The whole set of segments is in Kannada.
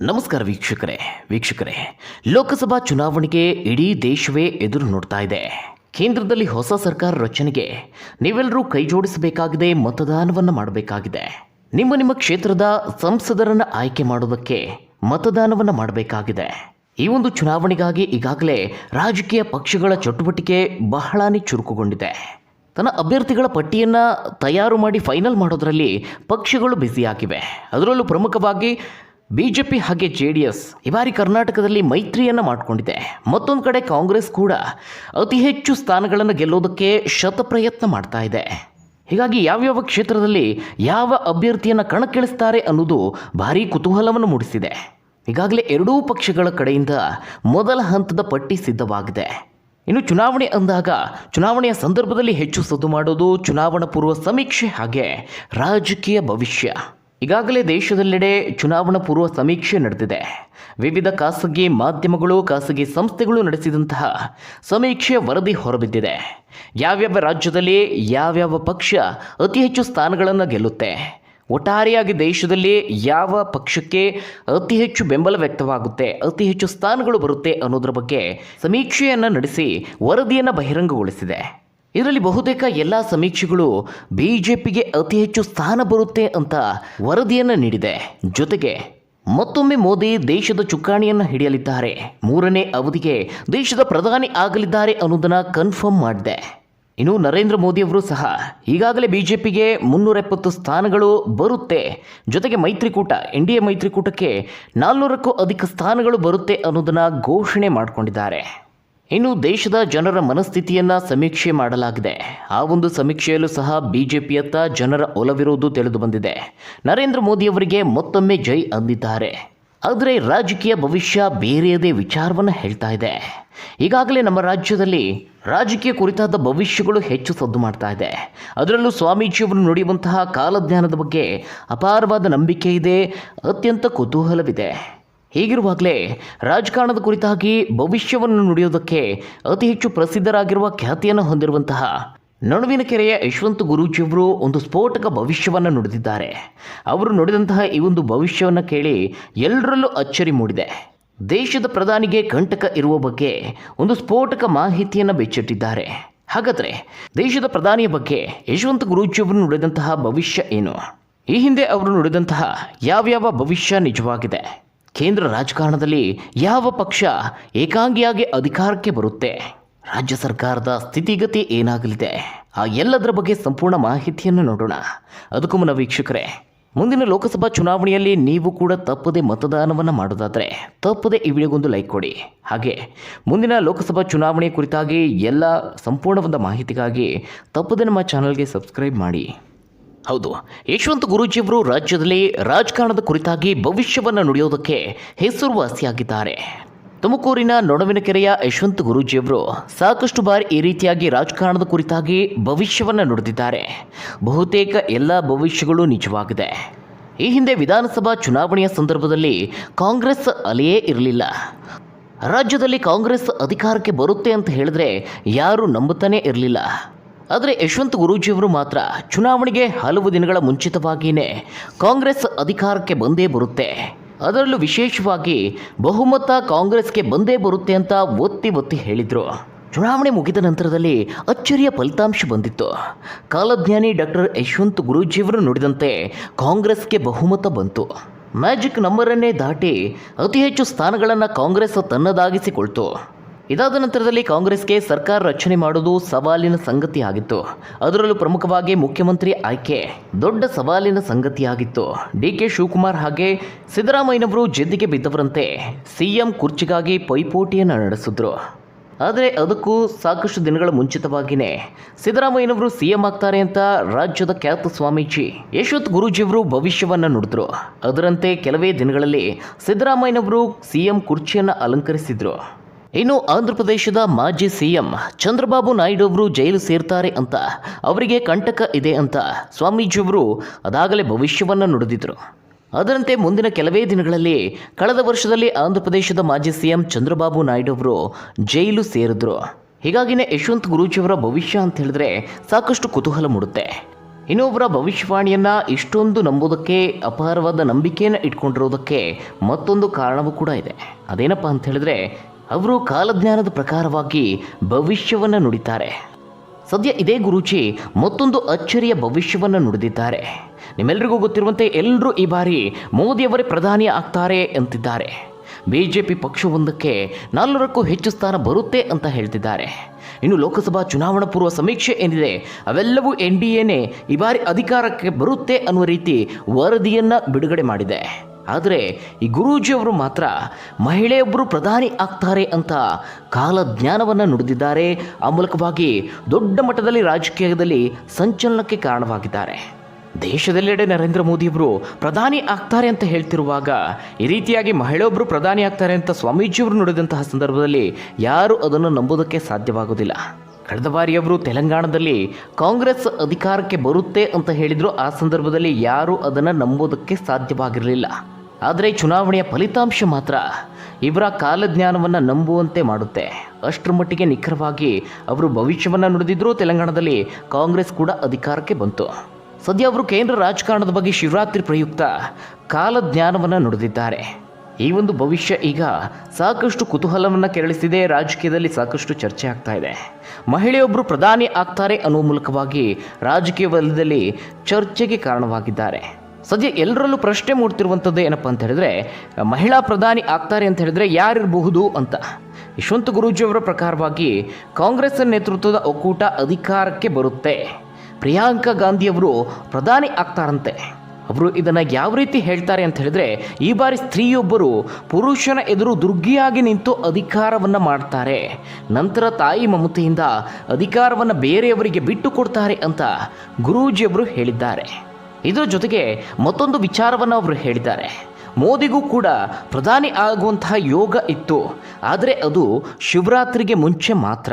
ನಮಸ್ಕಾರ ವೀಕ್ಷಕರೇ ವೀಕ್ಷಕರೇ. ಲೋಕಸಭಾ ಚುನಾವಣೆಗೆ ಇಡೀ ದೇಶವೇ ಎದುರು ನೋಡ್ತಾ ಇದೆ. ಕೇಂದ್ರದಲ್ಲಿ ಹೊಸ ಸರ್ಕಾರ ರಚನೆಗೆ ನೀವೆಲ್ಲರೂ ಕೈ ಜೋಡಿಸಬೇಕಾಗಿದೆ, ಮತದಾನವನ್ನು ಮಾಡಬೇಕಾಗಿದೆ. ನಿಮ್ಮ ನಿಮ್ಮ ಕ್ಷೇತ್ರದ ಸಂಸದರನ್ನು ಆಯ್ಕೆ ಮಾಡೋದಕ್ಕೆ ಮತದಾನವನ್ನು ಮಾಡಬೇಕಾಗಿದೆ. ಈ ಒಂದು ಚುನಾವಣೆಗಾಗಿ ಈಗಾಗಲೇ ರಾಜಕೀಯ ಪಕ್ಷಗಳ ಚಟುವಟಿಕೆ ಬಹಳಾನೇ ಚುರುಕುಗೊಂಡಿದೆ. ತನ್ನ ಅಭ್ಯರ್ಥಿಗಳ ಪಟ್ಟಿಯನ್ನು ತಯಾರು ಮಾಡಿ ಫೈನಲ್ ಮಾಡೋದರಲ್ಲಿ ಪಕ್ಷಗಳು ಬ್ಯುಸಿಯಾಗಿವೆ. ಅದರಲ್ಲೂ ಪ್ರಮುಖವಾಗಿ ಬಿ ಜೆ ಪಿ ಹಾಗೆ ಜೆ ಡಿ ಎಸ್ ಈ ಬಾರಿ ಕರ್ನಾಟಕದಲ್ಲಿ ಮೈತ್ರಿಯನ್ನು ಮಾಡಿಕೊಂಡಿದೆ. ಮತ್ತೊಂದು ಕಡೆ ಕಾಂಗ್ರೆಸ್ ಕೂಡ ಅತಿ ಹೆಚ್ಚು ಸ್ಥಾನಗಳನ್ನು ಗೆಲ್ಲೋದಕ್ಕೆ ಶತಪ್ರಯತ್ನ ಮಾಡ್ತಾ ಇದೆ. ಹೀಗಾಗಿ ಯಾವ್ಯಾವ ಕ್ಷೇತ್ರದಲ್ಲಿ ಯಾವ ಅಭ್ಯರ್ಥಿಯನ್ನು ಕಣಕ್ಕಿಳಿಸ್ತಾರೆ ಅನ್ನೋದು ಭಾರೀ ಕುತೂಹಲವನ್ನು ಮೂಡಿಸಿದೆ. ಈಗಾಗಲೇ ಎರಡೂ ಪಕ್ಷಗಳ ಕಡೆಯಿಂದ ಮೊದಲ ಹಂತದ ಪಟ್ಟಿ ಸಿದ್ಧವಾಗಿದೆ. ಇನ್ನು ಚುನಾವಣೆ ಅಂದಾಗ ಚುನಾವಣೆಯ ಸಂದರ್ಭದಲ್ಲಿ ಹೆಚ್ಚು ಸದ್ದು ಮಾಡೋದು ಚುನಾವಣಾ ಪೂರ್ವ ಸಮೀಕ್ಷೆ ಹಾಗೆ ರಾಜಕೀಯ ಭವಿಷ್ಯ. ಈಗಾಗಲೇ ದೇಶದೆಲ್ಲೆಡೆ ಚುನಾವಣಾ ಪೂರ್ವ ಸಮೀಕ್ಷೆ ನಡೆದಿದೆ. ವಿವಿಧ ಖಾಸಗಿ ಮಾಧ್ಯಮಗಳು, ಖಾಸಗಿ ಸಂಸ್ಥೆಗಳು ನಡೆಸಿದಂತಹ ಸಮೀಕ್ಷೆ ವರದಿ ಹೊರಬಿದ್ದಿದೆ. ಯಾವ್ಯಾವ ರಾಜ್ಯದಲ್ಲಿ ಯಾವ್ಯಾವ ಪಕ್ಷ ಅತಿ ಹೆಚ್ಚು ಸ್ಥಾನಗಳನ್ನು ಗೆಲ್ಲುತ್ತೆ? ಒಟ್ಟಾರೆಯಾಗಿ ದೇಶದಲ್ಲಿ ಯಾವ ಪಕ್ಷಕ್ಕೆ ಅತಿ ಹೆಚ್ಚು ಬೆಂಬಲ ವ್ಯಕ್ತವಾಗುತ್ತೆ, ಅತಿ ಹೆಚ್ಚು ಸ್ಥಾನಗಳು ಬರುತ್ತೆ ಅನ್ನೋದ್ರ ಬಗ್ಗೆ ಸಮೀಕ್ಷೆಯನ್ನು ನಡೆಸಿ ವರದಿಯನ್ನು ಬಹಿರಂಗಗೊಳಿಸಿದೆ. ಇದರಲ್ಲಿ ಬಹುತೇಕ ಎಲ್ಲ ಸಮೀಕ್ಷೆಗಳು ಬಿಜೆಪಿಗೆ ಅತಿ ಹೆಚ್ಚು ಸ್ಥಾನ ಬರುತ್ತೆ ಅಂತ ವರದಿಯನ್ನು ನೀಡಿದೆ. ಜೊತೆಗೆ ಮತ್ತೊಮ್ಮೆ ಮೋದಿ ದೇಶದ ಚುಕ್ಕಾಣಿಯನ್ನು ಹಿಡಿಯಲಿದ್ದಾರೆ. ಮೂರನೇ ಅವಧಿಗೆ ದೇಶದ ಪ್ರಧಾನಿ ಆಗಲಿದ್ದಾರೆ ಅನ್ನೋದನ್ನು ಕನ್ಫರ್ಮ್ ಮಾಡಿದೆ. ಇನ್ನು ನರೇಂದ್ರ ಮೋದಿಯವರು ಸಹ ಈಗಾಗಲೇ ಬಿಜೆಪಿಗೆ ಮುನ್ನೂರ ಎಪ್ಪತ್ತು ಸ್ಥಾನಗಳು ಬರುತ್ತೆ. ಜೊತೆಗೆ ಮೈತ್ರಿಕೂಟ, ಎನ್ ಡಿ ಎ ಮೈತ್ರಿಕೂಟಕ್ಕೆ ನಾಲ್ನೂರಕ್ಕೂ ಅಧಿಕ ಸ್ಥಾನಗಳು ಬರುತ್ತೆ ಅನ್ನೋದನ್ನು ಘೋಷಣೆ ಮಾಡಿಕೊಂಡಿದ್ದಾರೆ. ಇನ್ನು ದೇಶದ ಜನರ ಮನಸ್ಥಿತಿಯನ್ನು ಸಮೀಕ್ಷೆ ಮಾಡಲಾಗಿದೆ. ಆ ಒಂದು ಸಮೀಕ್ಷೆಯಲ್ಲೂ ಸಹ ಬಿಜೆಪಿಯತ್ತ ಜನರ ಒಲವಿರುವುದು ತಿಳಿದು ಬಂದಿದೆ. ನರೇಂದ್ರ ಮೋದಿಯವರಿಗೆ ಮತ್ತೊಮ್ಮೆ ಜೈ ಅಂದಿದ್ದಾರೆ. ಆದರೆ ರಾಜಕೀಯ ಭವಿಷ್ಯ ಬೇರೆಯದೇ ವಿಚಾರವನ್ನು ಹೇಳ್ತಾ ಇದೆ. ಈಗಾಗಲೇ ನಮ್ಮ ರಾಜ್ಯದಲ್ಲಿ ರಾಜಕೀಯ ಕುರಿತಾದ ಭವಿಷ್ಯಗಳು ಹೆಚ್ಚು ಸದ್ದು ಮಾಡ್ತಾ ಇದೆ. ಅದರಲ್ಲೂ ಸ್ವಾಮೀಜಿಯವರು ನುಡಿಯುವಂತಹ ಕಾಲಜ್ಞಾನದ ಬಗ್ಗೆ ಅಪಾರವಾದ ನಂಬಿಕೆ ಇದೆ. ಅತ್ಯಂತ ಕುತೂಹಲವಿದೆ. ಹೀಗಿರುವಾಗಲೇ ರಾಜಕಾರಣದ ಕುರಿತಾಗಿ ಭವಿಷ್ಯವನ್ನು ನುಡಿಯೋದಕ್ಕೆ ಅತಿ ಹೆಚ್ಚು ಪ್ರಸಿದ್ಧರಾಗಿರುವ ಖ್ಯಾತಿಯನ್ನು ಹೊಂದಿರುವಂತಹ ನಡುವಿನ ಕೆರೆಯ ಯಶವಂತ ಗುರೂಜಿಯವರು ಒಂದು ಸ್ಫೋಟಕ ಭವಿಷ್ಯವನ್ನು ನುಡಿದಿದ್ದಾರೆ. ಅವರು ನುಡಿದಂತಹ ಈ ಒಂದು ಭವಿಷ್ಯವನ್ನು ಕೇಳಿ ಎಲ್ಲರಲ್ಲೂ ಅಚ್ಚರಿ ಮೂಡಿದೆ. ದೇಶದ ಪ್ರಧಾನಿಗೆ ಕಂಟಕ ಇರುವ ಬಗ್ಗೆ ಒಂದು ಸ್ಫೋಟಕ ಮಾಹಿತಿಯನ್ನು ಬೆಚ್ಚಿಟ್ಟಿದ್ದಾರೆ. ಹಾಗಾದರೆ ದೇಶದ ಪ್ರಧಾನಿಯ ಬಗ್ಗೆ ಯಶವಂತ ಗುರೂಜಿಯವರು ನುಡಿದಂತಹ ಭವಿಷ್ಯ ಏನು? ಈ ಹಿಂದೆ ಅವರು ನುಡಿದಂತಹ ಯಾವ್ಯಾವ ಭವಿಷ್ಯ ನಿಜವಾಗಿದೆ? ಕೇಂದ್ರ ರಾಜಕಾರಣದಲ್ಲಿ ಯಾವ ಪಕ್ಷ ಏಕಾಂಗಿಯಾಗಿ ಅಧಿಕಾರಕ್ಕೆ ಬರುತ್ತೆ? ರಾಜ್ಯ ಸರ್ಕಾರದ ಸ್ಥಿತಿಗತಿ ಏನಾಗಲಿದೆ? ಆ ಎಲ್ಲದರ ಬಗ್ಗೆ ಸಂಪೂರ್ಣ ಮಾಹಿತಿಯನ್ನು ನೋಡೋಣ. ಅದಕ್ಕೂ ಮುನ್ನ ವೀಕ್ಷಕರೇ, ಮುಂದಿನ ಲೋಕಸಭಾ ಚುನಾವಣೆಯಲ್ಲಿ ನೀವು ಕೂಡ ತಪ್ಪದೆ ಮತದಾನವನ್ನು ಮಾಡೋದಾದರೆ ತಪ್ಪದೆ ಈ ವಿಡಿಯೋಗೊಂದು ಲೈಕ್ ಕೊಡಿ. ಹಾಗೆ ಮುಂದಿನ ಲೋಕಸಭಾ ಚುನಾವಣೆ ಕುರಿತಾಗಿ ಎಲ್ಲ ಸಂಪೂರ್ಣವಾದ ಮಾಹಿತಿಗಾಗಿ ತಪ್ಪದೆ ನಮ್ಮ ಚಾನಲ್ಗೆ ಸಬ್ಸ್ಕ್ರೈಬ್ ಮಾಡಿ. ಹೌದು ಯಶವಂತ ಗುರೂಜಿಯವರು ರಾಜ್ಯದಲ್ಲಿ ರಾಜಕಾರಣದ ಕುರಿತಾಗಿ ಭವಿಷ್ಯವನ್ನು ನುಡಿಯೋದಕ್ಕೆ ಹೆಸರುವಾಸಿಯಾಗಿದ್ದಾರೆ. ತುಮಕೂರಿನ ನೊಣವಿನಕೆರೆಯ ಯಶವಂತ ಗುರೂಜಿಯವರು ಸಾಕಷ್ಟು ಬಾರಿ ಈ ರೀತಿಯಾಗಿ ರಾಜಕಾರಣದ ಕುರಿತಾಗಿ ಭವಿಷ್ಯವನ್ನು ನುಡಿದಿದ್ದಾರೆ. ಬಹುತೇಕ ಎಲ್ಲ ಭವಿಷ್ಯಗಳು ನಿಜವಾಗಿದೆ. ಈ ಹಿಂದೆ ವಿಧಾನಸಭಾ ಚುನಾವಣೆಯ ಸಂದರ್ಭದಲ್ಲಿ ಕಾಂಗ್ರೆಸ್ ಅಲೆಯೇ ಇರಲಿಲ್ಲ. ರಾಜ್ಯದಲ್ಲಿ ಕಾಂಗ್ರೆಸ್ ಅಧಿಕಾರಕ್ಕೆ ಬರುತ್ತೆ ಅಂತ ಹೇಳಿದ್ರೆ ಯಾರೂ ನಂಬುತ್ತಾನೇ ಇರಲಿಲ್ಲ. ಆದರೆ ಯಶವಂತ್ ಗುರೂಜಿಯವರು ಮಾತ್ರ ಚುನಾವಣೆಗೆ ಹಲವು ದಿನಗಳ ಮುಂಚಿತವಾಗಿಯೇ ಕಾಂಗ್ರೆಸ್ ಅಧಿಕಾರಕ್ಕೆ ಬಂದೇ ಬರುತ್ತೆ. ಅದರಲ್ಲೂ ವಿಶೇಷವಾಗಿ ಬಹುಮತ ಕಾಂಗ್ರೆಸ್ಗೆ ಬಂದೇ ಬರುತ್ತೆ ಅಂತ ಒತ್ತಿ ಒತ್ತಿ ಹೇಳಿದರು. ಚುನಾವಣೆ ಮುಗಿದ ನಂತರದಲ್ಲಿ ಅಚ್ಚರಿಯ ಫಲಿತಾಂಶ ಬಂದಿತ್ತು. ಕಾಲಜ್ಞಾನಿ ಡಾಕ್ಟರ್ ಯಶವಂತ್ ಗುರೂಜಿಯವರು ನುಡಿದಂತೆ ಕಾಂಗ್ರೆಸ್ಗೆ ಬಹುಮತ ಬಂತು. ಮ್ಯಾಜಿಕ್ ನಂಬರನ್ನೇ ದಾಟಿ ಅತಿ ಹೆಚ್ಚು ಸ್ಥಾನಗಳನ್ನು ಕಾಂಗ್ರೆಸ್ ತನ್ನದಾಗಿಸಿಕೊಳ್ತು. ಇದಾದ ನಂತರದಲ್ಲಿ ಕಾಂಗ್ರೆಸ್ಗೆ ಸರ್ಕಾರ ರಚನೆ ಮಾಡುವುದು ಸವಾಲಿನ ಸಂಗತಿಯಾಗಿತ್ತು. ಅದರಲ್ಲೂ ಪ್ರಮುಖವಾಗಿ ಮುಖ್ಯಮಂತ್ರಿ ಆಯ್ಕೆ. ದೊಡ್ಡ ಸವಾಲಿನ ಸಂಗತಿಯಾಗಿತ್ತು. ಡಿ ಕೆ ಶಿವಕುಮಾರ್ ಹಾಗೆ ಸಿದ್ದರಾಮಯ್ಯನವರು ಜಿದ್ದಿಗೆ ಬಿದ್ದವರಂತೆ ಸಿಎಂ ಕುರ್ಚಿಗಾಗಿ ಪೈಪೋಟಿಯನ್ನು ನಡೆಸಿದ್ರು. ಆದರೆ ಅದಕ್ಕೂ ಸಾಕಷ್ಟು ದಿನಗಳ ಮುಂಚಿತವಾಗಿಯೇ ಸಿದ್ದರಾಮಯ್ಯನವರು ಸಿಎಂ ಆಗ್ತಾರೆ ಅಂತ ರಾಜ್ಯದ ಖ್ಯಾತ ಸ್ವಾಮೀಜಿ ಯಶವಂತ್ ಗುರೂಜಿಯವರು ಭವಿಷ್ಯವನ್ನು ನುಡಿದ್ರು. ಅದರಂತೆ ಕೆಲವೇ ದಿನಗಳಲ್ಲಿ ಸಿದ್ದರಾಮಯ್ಯನವರು ಸಿಎಂ ಕುರ್ಚಿಯನ್ನು ಅಲಂಕರಿಸಿದ್ರು. ಇನ್ನು ಆಂಧ್ರ ಪ್ರದೇಶದ ಮಾಜಿ ಸಿಎಂ ಚಂದ್ರಬಾಬು ನಾಯ್ಡು ಅವರು ಜೈಲು ಸೇರ್ತಾರೆ ಅಂತ ಅವರಿಗೆ ಕಂಟಕ ಇದೆ ಅಂತ ಸ್ವಾಮೀಜಿಯವರು ಅದಾಗಲೇ ಭವಿಷ್ಯವನ್ನು ನುಡಿದಿದ್ರು. ಅದರಂತೆ ಮುಂದಿನ ಕೆಲವೇ ದಿನಗಳಲ್ಲಿ ಕಳೆದ ವರ್ಷದಲ್ಲಿ ಆಂಧ್ರ ಪ್ರದೇಶದ ಮಾಜಿ ಸಿಎಂ ಚಂದ್ರಬಾಬು ನಾಯ್ಡು ಅವರು ಜೈಲು ಸೇರಿದ್ರು. ಹೀಗಾಗಿನೇ ಯಶವಂತ್ ಗುರೂಜಿಯವರ ಭವಿಷ್ಯ ಅಂತ ಹೇಳಿದ್ರೆ ಸಾಕಷ್ಟು ಕುತೂಹಲ ಮೂಡುತ್ತೆ. ಇನ್ನೊಬ್ಬರ ಭವಿಷ್ಯವಾಣಿಯನ್ನು ಇಷ್ಟೊಂದು ನಂಬೋದಕ್ಕೆ ಅಪಾರವಾದ ನಂಬಿಕೆಯನ್ನು ಇಟ್ಕೊಂಡಿರೋದಕ್ಕೆ ಮತ್ತೊಂದು ಕಾರಣವೂ ಕೂಡ ಇದೆ. ಅದೇನಪ್ಪ ಅಂತ ಹೇಳಿದ್ರೆ ಅವರು ಕಾಲಜ್ಞಾನದ ಪ್ರಕಾರವಾಗಿ ಭವಿಷ್ಯವನ್ನು ನುಡಿತಾರೆ. ಸದ್ಯ ಇದೇ ಗುರೂಜಿ ಮತ್ತೊಂದು ಅಚ್ಚರಿಯ ಭವಿಷ್ಯವನ್ನು ನುಡಿದಿದ್ದಾರೆ. ನಿಮ್ಮೆಲ್ಲರಿಗೂ ಗೊತ್ತಿರುವಂತೆ ಎಲ್ಲರೂ ಈ ಬಾರಿ ಮೋದಿಯವರೇ ಪ್ರಧಾನಿ ಆಗ್ತಾರೆ ಅಂತಿದ್ದಾರೆ. ಬಿ ಜೆ ಪಿ ಪಕ್ಷವೊಂದಕ್ಕೆ ನಾಲ್ವರಕ್ಕೂ ಹೆಚ್ಚು ಸ್ಥಾನ ಬರುತ್ತೆ ಅಂತ ಹೇಳ್ತಿದ್ದಾರೆ. ಇನ್ನು ಲೋಕಸಭಾ ಚುನಾವಣಾ ಪೂರ್ವ ಸಮೀಕ್ಷೆ ಏನಿದೆ, ಅವೆಲ್ಲವೂ ಎನ್ ಡಿ ಎನೇ ಈ ಬಾರಿ ಅಧಿಕಾರಕ್ಕೆ ಬರುತ್ತೆ ಅನ್ನುವ ರೀತಿ ವರದಿಯನ್ನು ಬಿಡುಗಡೆ ಮಾಡಿದೆ. ಆದರೆ ಈ ಗುರೂಜಿಯವರು ಮಾತ್ರ ಮಹಿಳೆಯೊಬ್ಬರು ಪ್ರಧಾನಿ ಆಗ್ತಾರೆ ಅಂತ ಕಾಲಜ್ಞಾನವನ್ನು ನುಡಿದಿದ್ದಾರೆ. ಆ ಮೂಲಕವಾಗಿ ದೊಡ್ಡ ಮಟ್ಟದಲ್ಲಿ ರಾಜಕೀಯದಲ್ಲಿ ಸಂಚಲನಕ್ಕೆ ಕಾರಣವಾಗಿದ್ದಾರೆ. ದೇಶದೆಲ್ಲೆಡೆ ನರೇಂದ್ರ ಮೋದಿಯವರು ಪ್ರಧಾನಿ ಆಗ್ತಾರೆ ಅಂತ ಹೇಳ್ತಿರುವಾಗ ಈ ರೀತಿಯಾಗಿ ಮಹಿಳೆಯೊಬ್ಬರು ಪ್ರಧಾನಿ ಆಗ್ತಾರೆ ಅಂತ ಸ್ವಾಮೀಜಿಯವರು ನುಡಿದಂತಹ ಸಂದರ್ಭದಲ್ಲಿ ಯಾರು ಅದನ್ನು ನಂಬುವುದಕ್ಕೆ ಸಾಧ್ಯವಾಗುವುದಿಲ್ಲ. ಕಳೆದ ಬಾರಿಯವರು ತೆಲಂಗಾಣದಲ್ಲಿ ಕಾಂಗ್ರೆಸ್ ಅಧಿಕಾರಕ್ಕೆ ಬರುತ್ತೆ ಅಂತ ಹೇಳಿದ್ರು. ಆ ಸಂದರ್ಭದಲ್ಲಿ ಯಾರೂ ಅದನ್ನು ನಂಬೋದಕ್ಕೆ ಸಾಧ್ಯವಾಗಿರಲಿಲ್ಲ. ಆದರೆ ಚುನಾವಣೆಯ ಫಲಿತಾಂಶ ಮಾತ್ರ ಇವರ ಕಾಲಜ್ಞಾನವನ್ನು ನಂಬುವಂತೆ ಮಾಡುತ್ತೆ. ಅಷ್ಟರ ಮಟ್ಟಿಗೆ ನಿಖರವಾಗಿ ಅವರು ಭವಿಷ್ಯವನ್ನು ನುಡಿದಿದ್ದರೂ ತೆಲಂಗಾಣದಲ್ಲಿ ಕಾಂಗ್ರೆಸ್ ಕೂಡ ಅಧಿಕಾರಕ್ಕೆ ಬಂತು. ಸದ್ಯ ಅವರು ಕೇಂದ್ರ ರಾಜಕಾರಣದ ಬಗ್ಗೆ ಶಿವರಾತ್ರಿ ಪ್ರಯುಕ್ತ ಕಾಲಜ್ಞಾನವನ್ನು ನುಡಿದಿದ್ದಾರೆ. ಈ ಒಂದು ಭವಿಷ್ಯ ಈಗ ಸಾಕಷ್ಟು ಕುತೂಹಲವನ್ನು ಕೆರಳಿಸಿದೆ, ರಾಜಕೀಯದಲ್ಲಿ ಸಾಕಷ್ಟು ಚರ್ಚೆ ಆಗ್ತಾ ಇದೆ. ಮಹಿಳೆಯೊಬ್ಬರು ಪ್ರಧಾನಿ ಆಗ್ತಾರೆ ಅನ್ನುವ ಮೂಲಕವಾಗಿ ರಾಜಕೀಯ ವಲಯದಲ್ಲಿ ಚರ್ಚೆಗೆ ಕಾರಣವಾಗಿದ್ದಾರೆ. ಸದ್ಯ ಎಲ್ಲರಲ್ಲೂ ಪ್ರಶ್ನೆ ಮೂಡ್ತಿರುವಂಥದ್ದು ಏನಪ್ಪ ಅಂತ ಹೇಳಿದ್ರೆ, ಮಹಿಳಾ ಪ್ರಧಾನಿ ಆಗ್ತಾರೆ ಅಂತ ಹೇಳಿದ್ರೆ ಯಾರಿರಬಹುದು ಅಂತ. ಯಶವಂತ ಗುರೂಜಿಯವರ ಪ್ರಕಾರವಾಗಿ ಕಾಂಗ್ರೆಸ್ ನೇತೃತ್ವದ ಒಕ್ಕೂಟ ಅಧಿಕಾರಕ್ಕೆ ಬರುತ್ತೆ. ಪ್ರಿಯಾಂಕಾ ಗಾಂಧಿಯವರು ಪ್ರಧಾನಿ ಆಗ್ತಾರಂತೆ. ಅವರು ಇದನ್ನು ಯಾವ ರೀತಿ ಹೇಳ್ತಾರೆ ಅಂತ ಹೇಳಿದ್ರೆ, ಈ ಬಾರಿ ಸ್ತ್ರೀಯೊಬ್ಬರು ಪುರುಷನ ಎದುರು ದುರ್ಗಿಯಾಗಿ ನಿಂತು ಅಧಿಕಾರವನ್ನು ಮಾಡ್ತಾರೆ. ನಂತರ ತಾಯಿ ಮಮತೆಯಿಂದ ಅಧಿಕಾರವನ್ನು ಬೇರೆಯವರಿಗೆ ಬಿಟ್ಟು ಕೊಡ್ತಾರೆ ಅಂತ ಗುರೂಜಿಯವರು ಹೇಳಿದ್ದಾರೆ. ಇದರ ಜೊತೆಗೆ ಮತ್ತೊಂದು ವಿಚಾರವನ್ನು ಅವರು ಹೇಳಿದ್ದಾರೆ. ಮೋದಿಗೂ ಕೂಡ ಪ್ರಧಾನಿ ಆಗುವಂತಹ ಯೋಗ ಇತ್ತು. ಆದರೆ ಅದು ಶಿವರಾತ್ರಿಗೆ ಮುಂಚೆ ಮಾತ್ರ.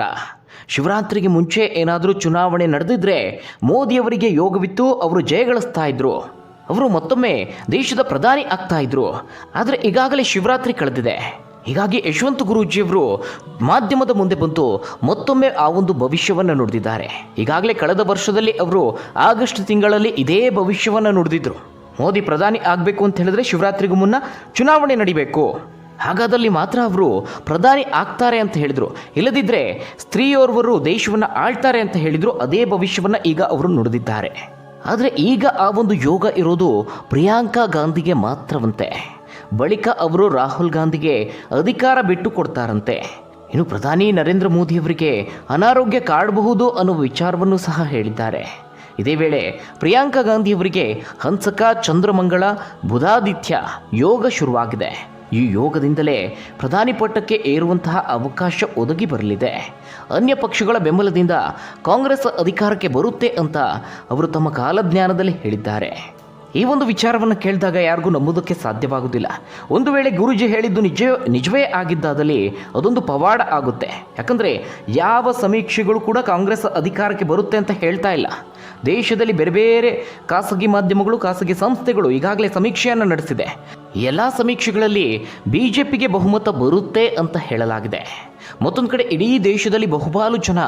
ಶಿವರಾತ್ರಿಗೆ ಮುಂಚೆ ಏನಾದರೂ ಚುನಾವಣೆ ನಡೆದಿದ್ರೆ ಮೋದಿಯವರಿಗೆ ಯೋಗವಿತ್ತು, ಅವರು ಜಯಗಳಿಸ್ತಾ ಇದ್ರು. ಅವರು ಮತ್ತೊಮ್ಮೆ ದೇಶದ ಪ್ರಧಾನಿ ಆಗ್ತಾ ಇದ್ರು. ಆದರೆ ಈಗಾಗಲೇ ಶಿವರಾತ್ರಿ ಕಳೆದಿದೆ. ಹೀಗಾಗಿ ಯಶವಂತ ಗುರೂಜಿಯವರು ಮಾಧ್ಯಮದ ಮುಂದೆ ಬಂದು ಮತ್ತೊಮ್ಮೆ ಆ ಒಂದು ಭವಿಷ್ಯವನ್ನು ನುಡಿದಿದ್ದಾರೆ. ಈಗಾಗಲೇ ಕಳೆದ ವರ್ಷದಲ್ಲಿ ಅವರು ಆಗಸ್ಟ್ ತಿಂಗಳಲ್ಲಿ ಇದೇ ಭವಿಷ್ಯವನ್ನು ನುಡಿದಿದ್ರು. ಮೋದಿ ಪ್ರಧಾನಿ ಆಗಬೇಕು ಅಂತ ಹೇಳಿದ್ರೆ ಶಿವರಾತ್ರಿಗೂ ಮುನ್ನ ಚುನಾವಣೆ ನಡಿಬೇಕು. ಹಾಗಾದಲ್ಲಿ ಮಾತ್ರ ಅವರು ಪ್ರಧಾನಿ ಆಗ್ತಾರೆ ಅಂತ ಹೇಳಿದರು. ಇಲ್ಲದಿದ್ದರೆ ಸ್ತ್ರೀಯೋರ್ವರು ದೇಶವನ್ನು ಆಳ್ತಾರೆ ಅಂತ ಹೇಳಿದರು, ಅದೇ ಭವಿಷ್ಯವನ್ನು ಈಗ ಅವರು ನುಡಿದಿದ್ದಾರೆ. ಆದರೆ ಈಗ ಆ ಒಂದು ಯೋಗ ಇರೋದು ಪ್ರಿಯಾಂಕಾ ಗಾಂಧಿಗೆ ಮಾತ್ರವಂತೆ. ಬಳಿಕ ಅವರು ರಾಹುಲ್ ಗಾಂಧಿಗೆ ಅಧಿಕಾರ ಬಿಟ್ಟು ಕೊಡ್ತಾರಂತೆ ಇನ್ನು ಪ್ರಧಾನಿ ನರೇಂದ್ರ ಮೋದಿಯವರಿಗೆ ಅನಾರೋಗ್ಯ ಕಾಡಬಹುದು ಅನ್ನೋ ವಿಚಾರವನ್ನು ಸಹ ಹೇಳಿದ್ದಾರೆ. ಇದೇ ವೇಳೆ ಪ್ರಿಯಾಂಕಾ ಗಾಂಧಿಯವರಿಗೆ ಹಂಸಕ ಚಂದ್ರಮಂಗಳ ಬುಧಾದಿತ್ಯ ಯೋಗ ಶುರುವಾಗಿದೆ. ಈ ಯೋಗದಿಂದಲೇ ಪ್ರಧಾನಿ ಪಟ್ಟಕ್ಕೆ ಏರುವಂತಹ ಅವಕಾಶ ಒದಗಿ ಬರಲಿದೆ. ಅನ್ಯ ಪಕ್ಷಗಳ ಬೆಂಬಲದಿಂದ ಕಾಂಗ್ರೆಸ್ ಅಧಿಕಾರಕ್ಕೆ ಬರುತ್ತೆ ಅಂತ ಅವರು ತಮ್ಮ ಕಾಲಜ್ಞಾನದಲ್ಲಿ ಹೇಳಿದ್ದಾರೆ. ಈ ಒಂದು ವಿಚಾರವನ್ನು ಕೇಳಿದಾಗ ಯಾರಿಗೂ ನಂಬುವುದಕ್ಕೆ ಸಾಧ್ಯವಾಗುವುದಿಲ್ಲ. ಒಂದು ವೇಳೆ ಗುರುಜಿ ಹೇಳಿದ್ದು ನಿಜ ನಿಜವೇ ಆಗಿದ್ದಾದಲ್ಲಿ ಅದೊಂದು ಪವಾಡ ಆಗುತ್ತೆ. ಯಾಕಂದರೆ ಯಾವ ಸಮೀಕ್ಷೆಗಳು ಕೂಡ ಕಾಂಗ್ರೆಸ್ ಅಧಿಕಾರಕ್ಕೆ ಬರುತ್ತೆ ಅಂತ ಹೇಳ್ತಾ ಇಲ್ಲ. ದೇಶದಲ್ಲಿ ಬೇರೆ ಬೇರೆ ಖಾಸಗಿ ಮಾಧ್ಯಮಗಳು, ಖಾಸಗಿ ಸಂಸ್ಥೆಗಳು ಈಗಾಗಲೇ ಸಮೀಕ್ಷೆಯನ್ನು ನಡೆಸಿದೆ. ಎಲ್ಲ ಸಮೀಕ್ಷೆಗಳಲ್ಲಿ ಬಿ ಜೆ ಪಿಗೆ ಬಹುಮತ ಬರುತ್ತೆ ಅಂತ ಹೇಳಲಾಗಿದೆ. ಮತ್ತೊಂದು ಕಡೆ ಇಡೀ ದೇಶದಲ್ಲಿ ಬಹುಪಾಲು ಜನ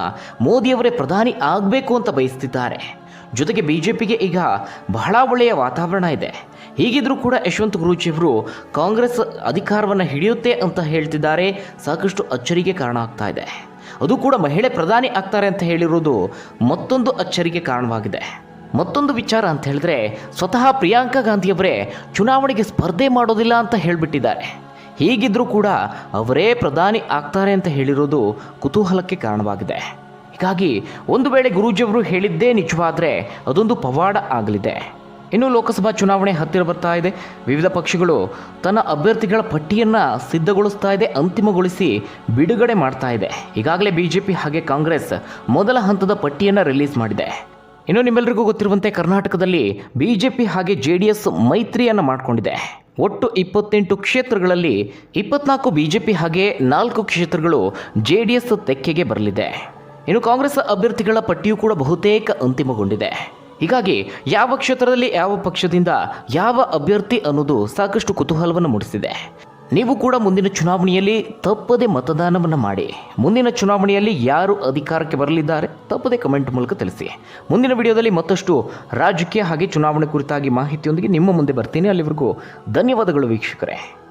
ಮೋದಿಯವರೇ ಪ್ರಧಾನಿ ಆಗಬೇಕು ಅಂತ ಬಯಸ್ತಿದ್ದಾರೆ. ಜೊತೆಗೆ ಬಿ ಜೆ ಪಿಗೆ ಈಗ ಬಹಳ ಒಳ್ಳೆಯ ವಾತಾವರಣ ಇದೆ. ಹೀಗಿದ್ರೂ ಕೂಡ ಯಶವಂತ ಗುರೂಜಿಯವರು ಕಾಂಗ್ರೆಸ್ ಅಧಿಕಾರವನ್ನು ಹಿಡಿಯುತ್ತೆ ಅಂತ ಹೇಳ್ತಿದ್ದಾರೆ. ಸಾಕಷ್ಟು ಅಚ್ಚರಿಗೆ ಕಾರಣ ಆಗ್ತಾ ಇದೆ. ಅದು ಕೂಡ ಮಹಿಳೆ ಪ್ರಧಾನಿ ಆಗ್ತಾರೆ ಅಂತ ಹೇಳಿರೋದು ಮತ್ತೊಂದು ಅಚ್ಚರಿಗೆ ಕಾರಣವಾಗಿದೆ. ಮತ್ತೊಂದು ವಿಚಾರ ಅಂತ ಹೇಳಿದ್ರೆ ಸ್ವತಃ ಪ್ರಿಯಾಂಕಾ ಗಾಂಧಿಯವರೇ ಚುನಾವಣೆಗೆ ಸ್ಪರ್ಧೆ ಮಾಡೋದಿಲ್ಲ ಅಂತ ಹೇಳಿಬಿಟ್ಟಿದ್ದಾರೆ. ಹೀಗಿದ್ರೂ ಕೂಡ ಅವರೇ ಪ್ರಧಾನಿ ಆಗ್ತಾರೆ ಅಂತ ಹೇಳಿರೋದು ಕುತೂಹಲಕ್ಕೆ ಕಾರಣವಾಗಿದೆ. ಹೀಗಾಗಿ ಒಂದು ವೇಳೆ ಗುರೂಜಿಯವರು ಹೇಳಿದ್ದೇ ನಿಜವಾದರೆ ಅದೊಂದು ಪವಾಡ ಆಗಲಿದೆ. ಇನ್ನು ಲೋಕಸಭಾ ಚುನಾವಣೆ ಹತ್ತಿರ ಬರ್ತಾ ಇದೆ. ವಿವಿಧ ಪಕ್ಷಗಳು ತನ್ನ ಅಭ್ಯರ್ಥಿಗಳ ಪಟ್ಟಿಯನ್ನು ಸಿದ್ಧಗೊಳಿಸ್ತಾ ಇದೆ, ಅಂತಿಮಗೊಳಿಸಿ ಬಿಡುಗಡೆ ಮಾಡ್ತಾ ಇದೆ. ಈಗಾಗಲೇ ಬಿ ಜೆ ಪಿ ಹಾಗೆ ಕಾಂಗ್ರೆಸ್ ಮೊದಲ ಹಂತದ ಪಟ್ಟಿಯನ್ನು ರಿಲೀಸ್ ಮಾಡಿದೆ. ಇನ್ನು ನಿಮ್ಮೆಲ್ಲರಿಗೂ ಗೊತ್ತಿರುವಂತೆ ಕರ್ನಾಟಕದಲ್ಲಿ ಬಿ ಜೆ ಪಿ ಹಾಗೆ ಜೆ ಡಿ ಎಸ್ ಮೈತ್ರಿಯನ್ನು ಮಾಡಿಕೊಂಡಿದೆ. ಒಟ್ಟು ಇಪ್ಪತ್ತೆಂಟು ಕ್ಷೇತ್ರಗಳಲ್ಲಿ ಇಪ್ಪತ್ನಾಲ್ಕು ಬಿ ಜೆ ಪಿ ಹಾಗೆ ನಾಲ್ಕು ಕ್ಷೇತ್ರಗಳು ಜೆ ಡಿ ಎಸ್ ತೆಕ್ಕೆಗೆ ಬರಲಿದೆ. ಇನ್ನು ಕಾಂಗ್ರೆಸ್ ಅಭ್ಯರ್ಥಿಗಳ ಪಟ್ಟಿಯೂ ಕೂಡ ಬಹುತೇಕ ಅಂತಿಮಗೊಂಡಿದೆ. ಹೀಗಾಗಿ ಯಾವ ಕ್ಷೇತ್ರದಲ್ಲಿ ಯಾವ ಪಕ್ಷದಿಂದ ಯಾವ ಅಭ್ಯರ್ಥಿ ಅನ್ನೋದು ಸಾಕಷ್ಟು ಕುತೂಹಲವನ್ನು ಮೂಡಿಸಿದೆ. ನೀವು ಕೂಡ ಮುಂದಿನ ಚುನಾವಣೆಯಲ್ಲಿ ತಪ್ಪದೆ ಮತದಾನವನ್ನು ಮಾಡಿ. ಮುಂದಿನ ಚುನಾವಣೆಯಲ್ಲಿ ಯಾರು ಅಧಿಕಾರಕ್ಕೆ ಬರಲಿದ್ದಾರೆ ತಪ್ಪದೆ ಕಮೆಂಟ್ ಮೂಲಕ ತಿಳಿಸಿ. ಮುಂದಿನ ವಿಡಿಯೋದಲ್ಲಿ ಮತ್ತಷ್ಟು ರಾಜಕೀಯ ಹಾಗೆ ಚುನಾವಣೆ ಕುರಿತಾಗಿ ಮಾಹಿತಿಯೊಂದಿಗೆ ನಿಮ್ಮ ಮುಂದೆ ಬರ್ತೀನಿ. ಅಲ್ಲಿವರೆಗೂ ಧನ್ಯವಾದಗಳು ವೀಕ್ಷಕರೇ.